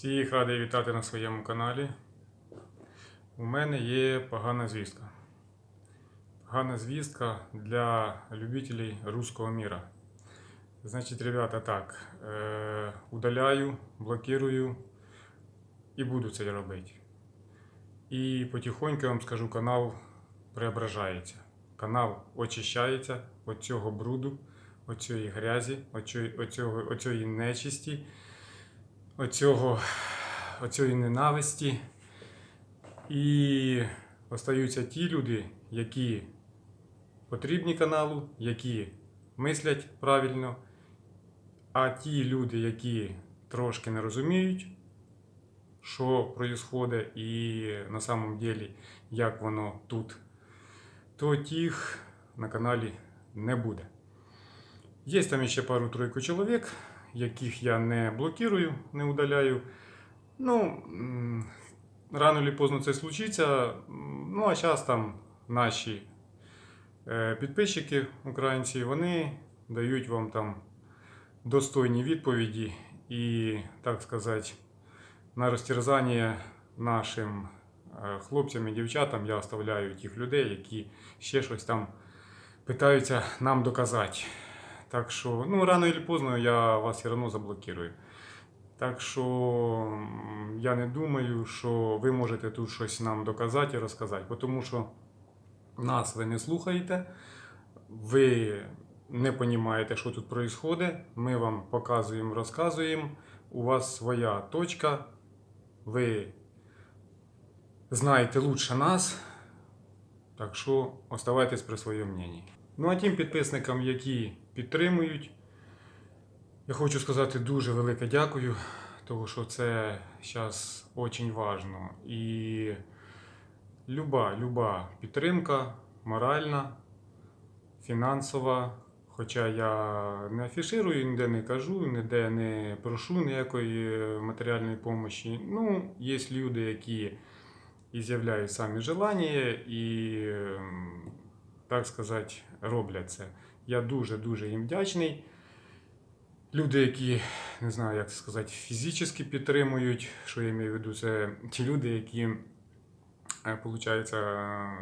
Всіх радий вітати на своєму каналі. У мене є погана звістка. Погана звістка для любителей руського міра. Значить, ребята, так, е, удаляю, блокирую і буду це робити. І потихоньку вам скажу, канал преображається. Канал очищається від цього бруду, від цієї грязі, від цієї нечисті оцього, оцієї ненависті. І остаються ті люди, які потрібні каналу, які мислять правильно, а ті люди, які трошки не розуміють, що відбувається і на самом деле, як воно тут, то тих на каналі не буде. Є там ще пару-тройку чоловік, яких я не блокирую, не удаляю. Ну, рано чи поздно це случиться. Ну, а зараз там наші е, підписчики українці, вони дають вам там достойні відповіді і, так сказати, на розтерзання нашим е, хлопцям і дівчатам я оставляю тих людей, які ще щось там питаються нам доказати. Так що, ну, рано или поздно я вас все одно заблокирую. Так що я не думаю, що ви можете тут щось нам доказати і розказати, тому що нас ви не слухаєте, ви не розумієте, що тут відбувається. Ми вам показуємо, розказуємо. У вас своя точка. Ви знаєте лучше нас. Так що оставайтесь при своєму мненні. Ну а тим підписникам, які підтримують, я хочу сказати дуже велике дякую, тому що це зараз дуже важливо. І люба, люба підтримка, моральна, фінансова. Хоча я не афіширую, ніде не кажу, ніде не прошу ніякої матеріальної допомоги. Ну, є люди, які і з'являють самі желання і, ем, так сказати, роблять це. Я дуже-дуже їм вдячний. Люди, які не знаю, як це сказати, фізично підтримують, що я маю в виду, це ті люди, які, виходить,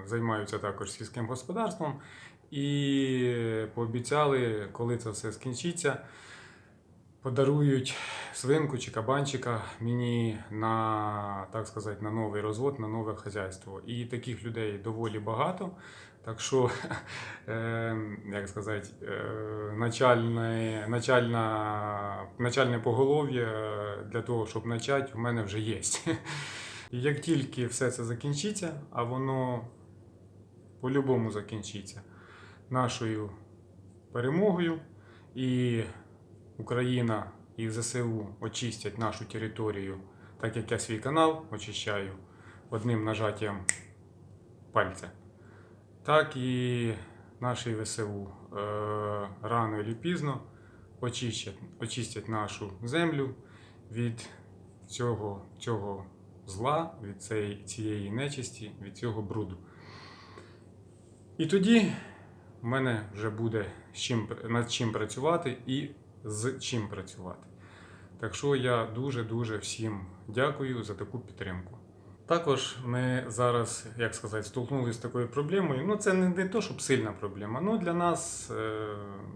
займаються також сільським господарством і пообіцяли, коли це все скінчиться, подарують свинку чи кабанчика мені на, так сказати, на новий розвод, на нове хазяйство. І таких людей доволі багато. Так що, е, як сказати, е, начальне, начальне поголов'я для того, щоб почати, в мене вже є. Як тільки все це закінчиться, а воно по-любому закінчиться нашою перемогою, і Україна і ЗСУ очистять нашу територію, так як я свій канал очищаю одним нажаттям пальця так і наші ВСУ е, рано чи пізно очистять, очистять нашу землю від цього, цього зла, від цієї, цієї нечисті, від цього бруду. І тоді в мене вже буде чим, над чим працювати і з чим працювати. Так що я дуже-дуже всім дякую за таку підтримку. Також ми зараз, як сказати, столкнулися з такою проблемою. Ну, це не, не то, щоб сильна проблема. Ну, для нас, е,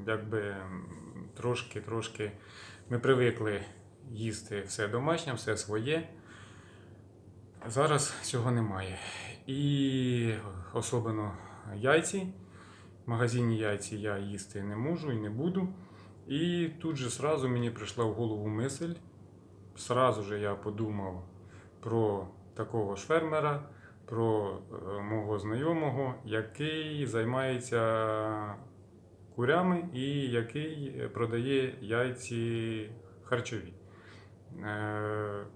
якби трошки, трошки ми привикли їсти все домашнє, все своє. Зараз цього немає. І особливо яйці. В магазині яйці я їсти не можу і не буду. І тут же сразу мені прийшла в голову мисль. Сразу же я подумав про такого ж фермера, про е, мого знайомого, який займається курями і який продає яйці харчові. Е,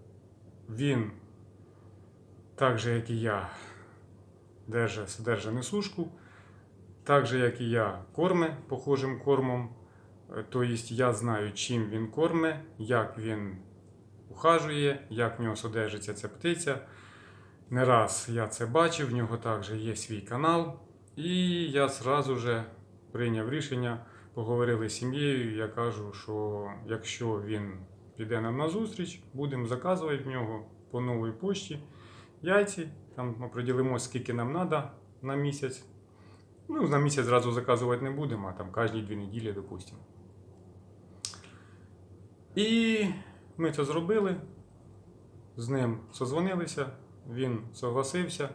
Він, так же, як і я, держа, содержа несушку, так же, як і я, корме похожим кормом. Тобто я знаю, чим він корме, як він ухажує, як в нього содержиться ця птиця. Не раз я це бачив, в нього також є свій канал. І я зразу же прийняв рішення, поговорили з сім'єю. Я кажу, що якщо він піде нам на зустріч, будемо заказувати в нього по новій пошті яйці. Там оприділимо, скільки нам треба на місяць. Ну, на місяць зразу заказувати не будемо, а там кожні дві неділі, допустимо. І ми це зробили. З ним созвонилися, він согласився.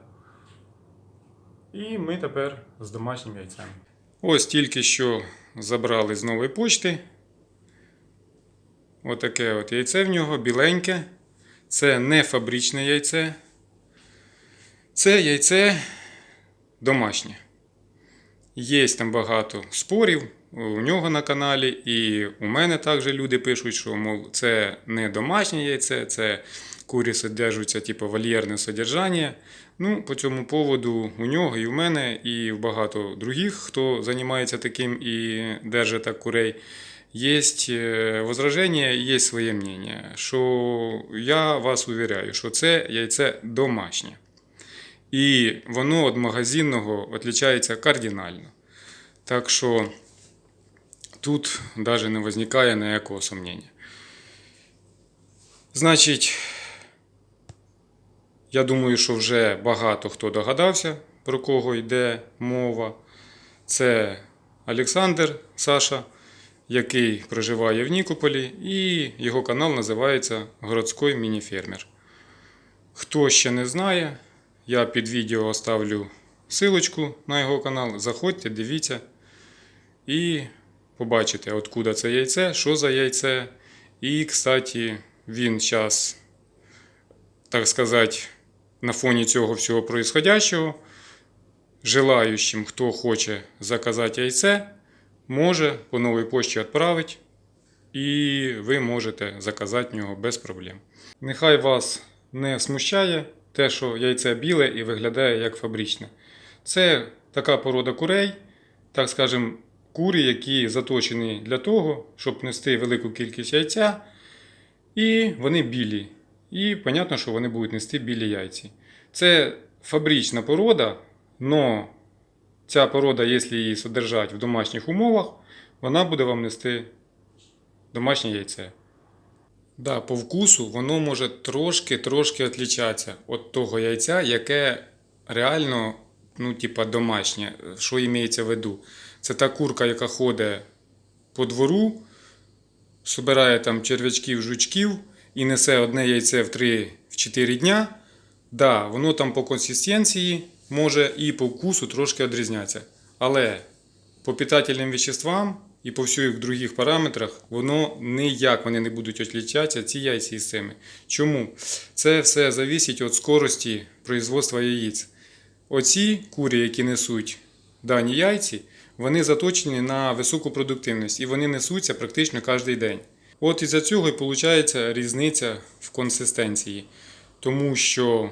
І ми тепер з домашнім яйцем. Ось тільки що забрали з нової почти. Отаке от яйце в нього біленьке. Це не фабричне яйце. Це яйце домашнє. Є там багато спорів у нього на каналі, і у мене також люди пишуть, що мов, це не домашнє яйце, це курі содержуються, типу вольєрне содержання. Ну, по цьому поводу у нього і в мене, і в багато других, хто займається таким і держить так курей. Есть е, возраження, є своє мнение, що я вас уверяю, що це яйце домашнє. І воно від магазинного відрізняється кардинально. Так що тут навіть не виникає ніякого сумніння. Значить, я думаю, що вже багато хто догадався, про кого йде мова. Це Олександр Саша, який проживає в Нікополі, і його канал називається Городський мініфермер. Хто ще не знає, я під відео оставлю силочку на його канал. Заходьте, дивіться і побачите, откуда це яйце, що за яйце. І, кстати, він зараз, так сказати, на фоні цього всього происходящего, желаючим, хто хоче заказати яйце, може по новій пошті відправити, і ви можете заказати нього без проблем. Нехай вас не смущає те, що яйце біле і виглядає як фабричне. Це така порода курей, так скажемо, курі, які заточені для того, щоб нести велику кількість яйця, і вони білі. І понятно, що вони будуть нести білі яйці. Це фабрична порода, але ця порода, якщо її содержати в домашніх умовах, вона буде вам нести домашнє яйце. Да, по вкусу воно може трошки-трошки відрізнятися від того яйця, яке реально, ну, типа, домашнє. Що імеється в виду? Це та курка, яка ходить по двору, збирає там черв'ячків, жучків і несе одне яйце в 3-4 дня. Да, воно там по консистенції може і по вкусу трошки відрізнятися. Але по питательним веществам і по всіх других параметрах воно ніяк вони не будуть відлічатися, ці яйця із цими. Чому? Це все залежить від скорості производства яєць. Оці курі, які несуть дані яйці, вони заточені на високу продуктивність і вони несуться практично кожен день. От із-за цього і виходить різниця в консистенції. Тому що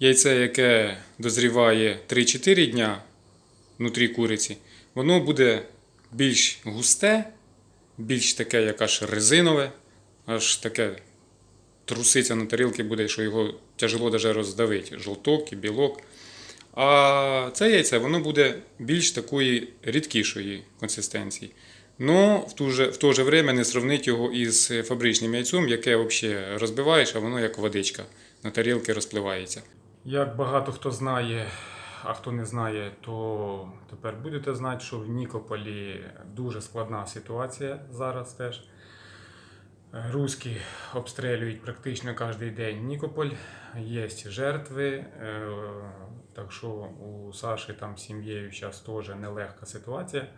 яйце, яке дозріває 3-4 дня внутрі куриці, воно буде більш густе, більш таке, як аж резинове, аж таке труситься на тарілки буде, що його тяжело даже роздавити. Жовток і білок. А це яйце воно буде більш такої рідкішої консистенції. Но в, ту же, в то же время не сравнити його із фабричним яйцом, яке взагалі розбиваєш, а воно як водичка на тарілки розпливається. Як багато хто знає, а хто не знає, то тепер будете знати, що в Нікополі дуже складна ситуація зараз теж. Руські обстрілюють практично кожен день Нікополь. Є жертви. е, Так що у Саші там з сім'єю зараз теж нелегка ситуація.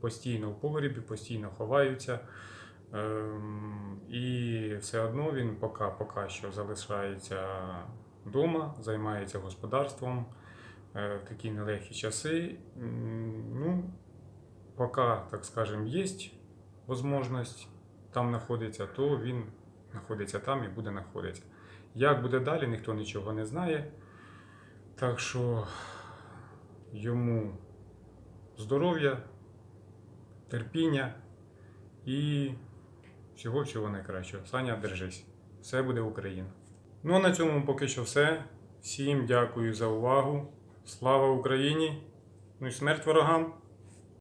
Постійно в погрібі, постійно ховаються. Ем, І все одно він поки, поки що залишається вдома, займається господарством е, в такі нелегкі часи. Ну, поки, так скажем, є можливість там знаходиться, то він знаходиться там і буде знаходитися. Як буде далі, ніхто нічого не знає. Так що йому здоров'я, терпіння і всього-всього найкращого. Саня, держись. Все буде Україна. Ну а на цьому поки що все. Всім дякую за увагу. Слава Україні! Ну і смерть ворогам!